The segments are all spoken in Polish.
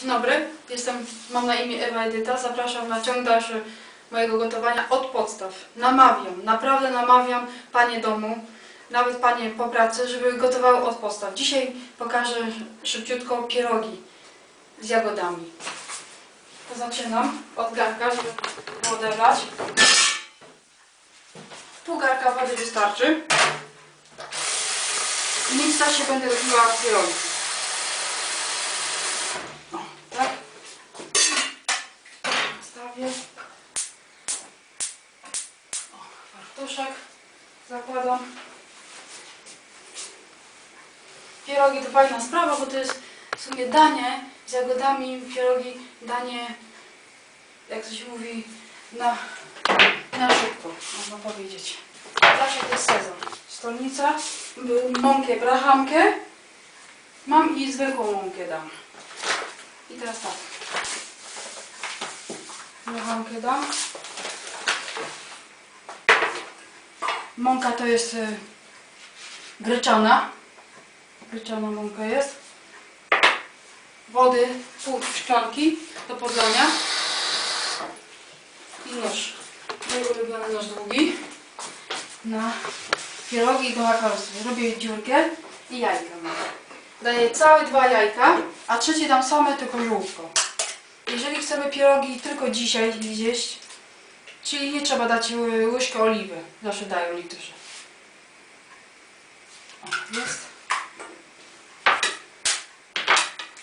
Dzień dobry, jestem, mam na imię Ewa Edyta. Zapraszam na ciąg dalszy mojego gotowania od podstaw. Namawiam, naprawdę namawiam panie domu, nawet panie po pracy, żeby gotowały od podstaw. Dzisiaj pokażę szybciutko pierogi z jagodami. Zaczynam od garnka, żeby wodę wlać. Pół garnka wody wystarczy. Nic się będę robiła pierogi. Zakładam. Pierogi to fajna sprawa, bo to jest w sumie danie z jagodami, pierogi, danie, jak to się mówi, na, na szybko, można powiedzieć. Zawsze to jest sezon. Stolnica, mąkę brahamkę, mam i zwykłą mąkę dam. I teraz tak. Brachamkę dam. Mąka to jest y, gryczana. Gryczana mąka jest. Wody pół szklanki do podlania. I nóż. Mój ulubiony nóż długi. Na pierogi i do makaronów. Robię dziurkę i jajka. Daję całe dwa jajka, a trzecie dam same tylko żółtko. Jeżeli chcemy pierogi tylko dzisiaj zjeść, czyli nie trzeba dać ły- łyżkę oliwy. Zawsze dają niektórzy. O, jest.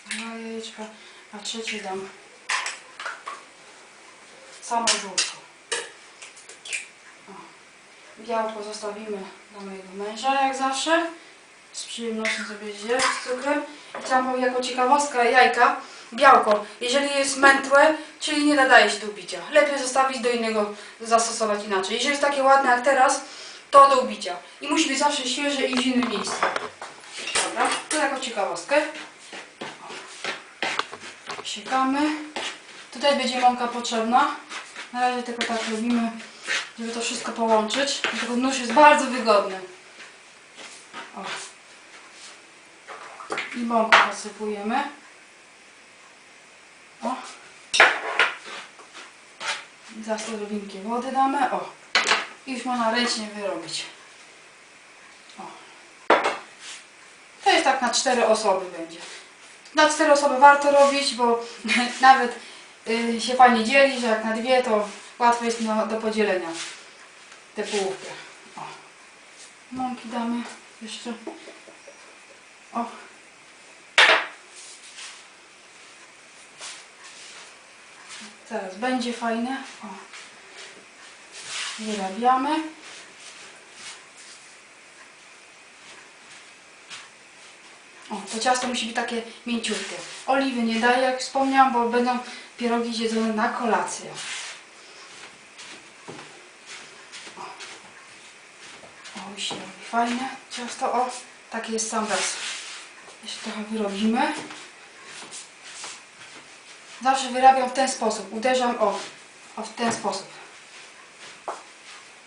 Dwa jajeczka, a trzecie dam samo żółtko. Białko zostawimy dla mojego męża, jak zawsze. Z przyjemnością sobie zje z cukrem. I chciałam jako ciekawostka jajka, białko, jeżeli jest mętłe, czyli nie nadaje się do ubicia. Lepiej zostawić do innego, zastosować inaczej. Jeżeli jest takie ładne jak teraz, to do ubicia. I musi być zawsze świeże i w innym miejscu. Dobra, to jako ciekawostkę. Siekamy. Tutaj będzie mąka potrzebna. Na razie tylko tak robimy, żeby to wszystko połączyć. Dlatego nóż jest bardzo wygodny. O. I mąkę posypujemy. O. I Zaraz te drobinki wody damy. O. I już można ręcznie wyrobić. O. To jest tak na cztery osoby będzie. Na cztery osoby warto robić, bo nawet y, się fajnie dzieli, że jak na dwie to łatwo jest do podzielenia te połówkę. O. Mąki damy jeszcze. O. Teraz będzie fajne. O. Wyrabiamy. O, to ciasto musi być takie mięciutkie. Oliwy nie daję, jak wspomniałam, bo będą pierogi zjedzone na kolację. O, o się robi fajne ciasto. O, taki jest sam raz. Jeszcze trochę wyrobimy. Zawsze wyrabiam w ten sposób. Uderzam o, o w ten sposób.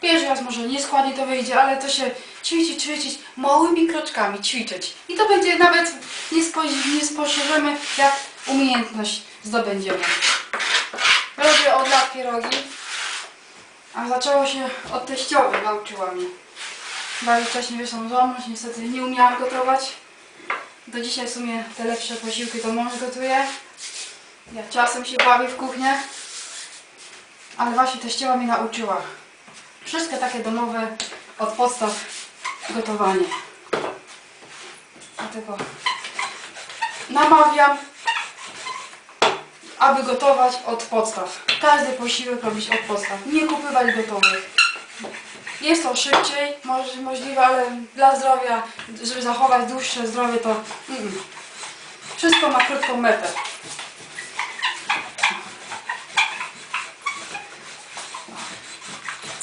Pierwszy raz może nieskładnie to wyjdzie, ale to się ćwiczyć, ćwiczyć, małymi kroczkami ćwiczyć. I to będzie nawet, nie, spo, nie spostrzeżemy, jak umiejętność zdobędziemy. Robię od lat pierogi, a zaczęło się od teściowej, nauczyła mnie. Bardzo wcześniej wyszłam z domu, niestety nie umiałam gotować. Do dzisiaj w sumie te lepsze posiłki to mąż gotuje. Ja czasem się bawię w kuchnię, ale właśnie teściowa mnie nauczyła. Wszystkie takie domowe od podstaw gotowanie. Dlatego namawiam, aby gotować od podstaw. Każdy posiłek robić od podstaw. Nie kupywać gotowych. Jest to szybciej może, możliwe, ale dla zdrowia, żeby zachować dłuższe zdrowie, to mm, wszystko ma krótką metę.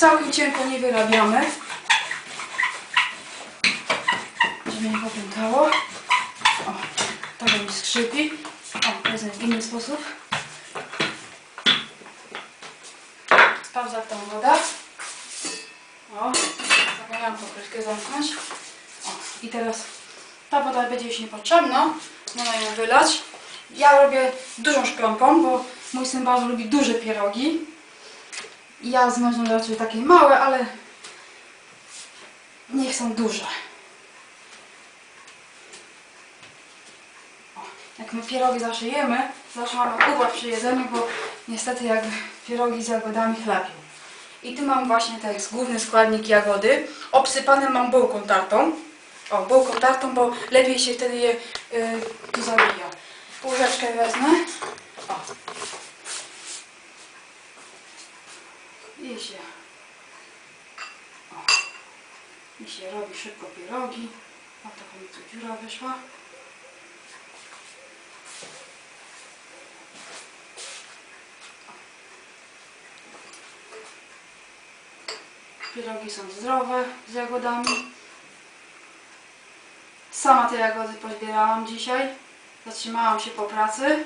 Całkiem cienko nie wyrabiamy. Żeby nie popękało. O, to mi skrzypi. O, wezmę w inny sposób. Sprawdzam tą wodę. O, zapomniałam pokrywkę zamknąć. O, i teraz ta woda będzie już niepotrzebna. Można ją wylać. Ja robię dużą szklonką, bo mój syn bardzo lubi duże pierogi. Ja z mężem raczej takie małe, ale niech są duże. O, Jak my pierogi zawsze jemy, zawsze mamy uwag przy jedzeniu, bo niestety jak pierogi z jagodami chlapią. I tu mam właśnie ten główny składnik jagody. Obsypane mam bułką tartą. O, bułką tartą, bo lepiej się wtedy je y, tu zabija. Łyżeczkę wezmę. O. I się. O. I się robi szybko pierogi. O, mi tu dziura wyszła. Pierogi są zdrowe z jagodami. Sama te jagody pozbierałam dzisiaj. Zatrzymałam się po pracy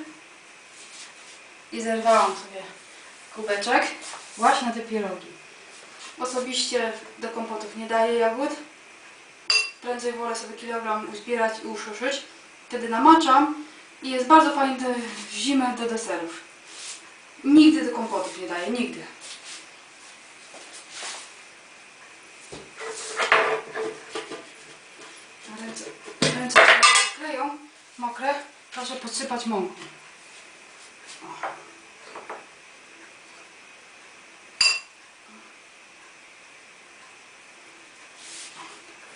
i zerwałam sobie kubeczek właśnie te pierogi. Osobiście do kompotów nie daję jagód. Prędzej wolę sobie kilogram uzbierać i ususzyć. Wtedy namaczam i jest bardzo fajny w zimę do deserów. Nigdy do kompotów nie daję, nigdy. Ręce, ręce trochę kleją, mokre. Proszę podsypać mąką.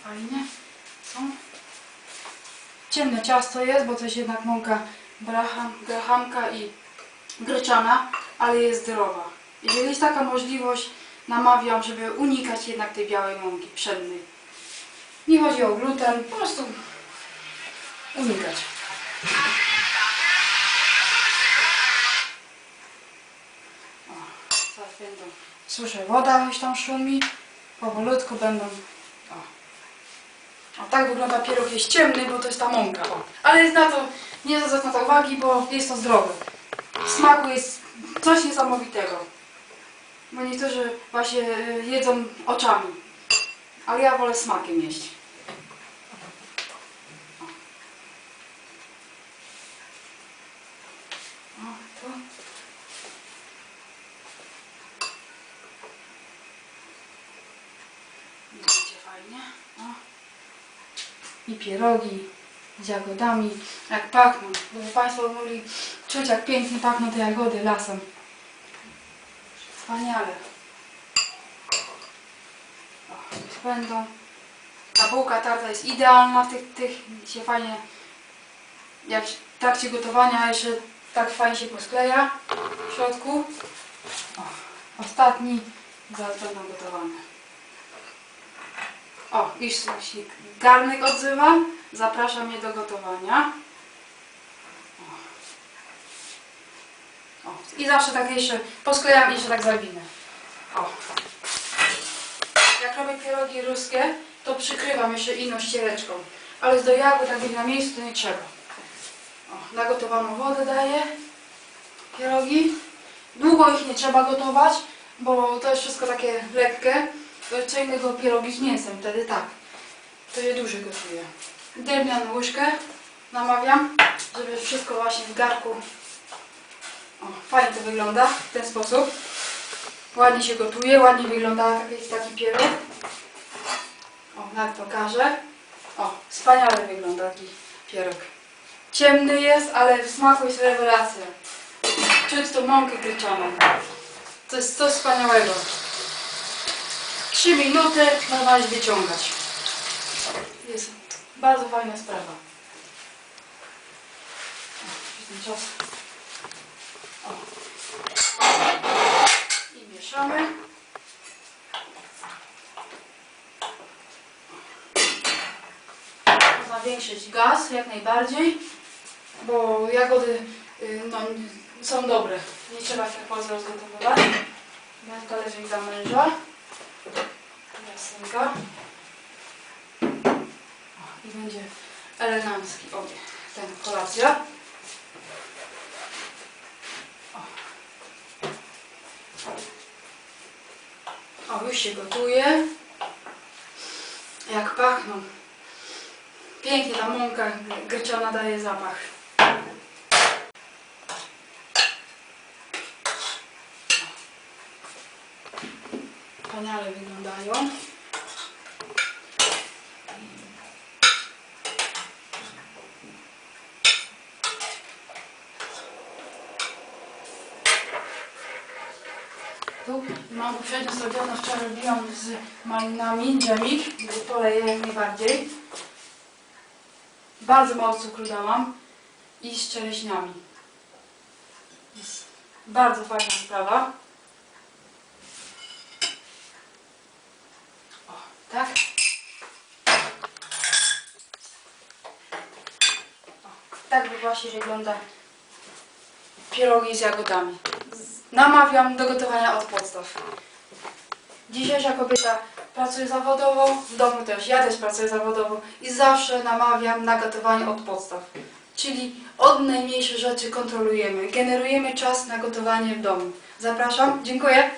Fajnie. Są. Ciemne ciasto jest, bo to jest jednak mąka braham, grahamka i gryczana, ale jest zdrowa. Jeżeli jest taka możliwość, namawiam, żeby unikać jednak tej białej mąki pszennej. Nie chodzi o gluten, po prostu unikać. O. Słyszę, woda już tam szumi. Powolutku będą. O. o, tak wygląda pieróg. Jest ciemny, bo to jest ta mąka. Ale jest na to nie zwraca na to uwagi, bo jest to zdrowe. W smaku jest coś niesamowitego. Bo niektórzy właśnie y, jedzą oczami. Ale ja wolę smakiem jeść. Będzie fajnie. I pierogi z jagodami. Jak pachną. Gdyby Państwo mogli czuć, jak pięknie pachną te jagody lasem. Wspaniale. O, już będą. Ta bułka tarta jest idealna w tych, tych się fajnie jak w trakcie gotowania jeszcze tak fajnie się poskleja w środku. O, ostatni zaraz będą gotowane. O, się garnek odzywa. Zapraszam mnie do gotowania. O. O, I zawsze tak jeszcze posklejam i jeszcze tak zawinę. O. Jak robię pierogi ruskie, to przykrywam jeszcze inną ściereczką. Ale do jagód, tak na miejscu, nie trzeba. O, nagotowaną wodę daję. Pierogi. Długo ich nie trzeba gotować, bo to jest wszystko takie lekkie. Co innego pierogi z mięsem, wtedy tak. To je dłużej gotuję. Drewnianą łyżkę namawiam, żeby wszystko właśnie w garku. O, fajnie to wygląda w ten sposób. Ładnie się gotuje, ładnie wygląda taki, taki pieróg. O, nawet pokażę. O, wspaniale wygląda taki pieróg. Ciemny jest, ale w smaku jest rewelacja. Czuć tą mąkę gryczaną. To jest coś wspaniałego. Trzy minuty można już wyciągać. Jest bardzo fajna sprawa. O, czas. O. I mieszamy. Można zwiększyć gaz jak najbardziej, bo jagody y, no, są dobre. Nie trzeba tak bardzo rozgotowywać. Ja talerzyk dla męża synka. I będzie elenamski obie. Ten kolacja. O. o, już się gotuje. Jak pachną. Pięknie ta mąka gryczana daje zapach. wspaniale wyglądają. Mam uprzednio zrobione, wczoraj robiłam z malinami dżemik, poleję jak najbardziej. Bardzo mało cukru dałam i z czereśniami. Jest bardzo fajna sprawa. O, tak. O, tak by właśnie wygląda pierogi z jagodami. Namawiam do gotowania od podstaw. Dzisiejsza kobieta pracuje zawodowo, w domu też, ja też pracuję zawodowo i zawsze namawiam na gotowanie od podstaw. Czyli od najmniejszych rzeczy kontrolujemy, generujemy czas na gotowanie w domu. Zapraszam, dziękuję.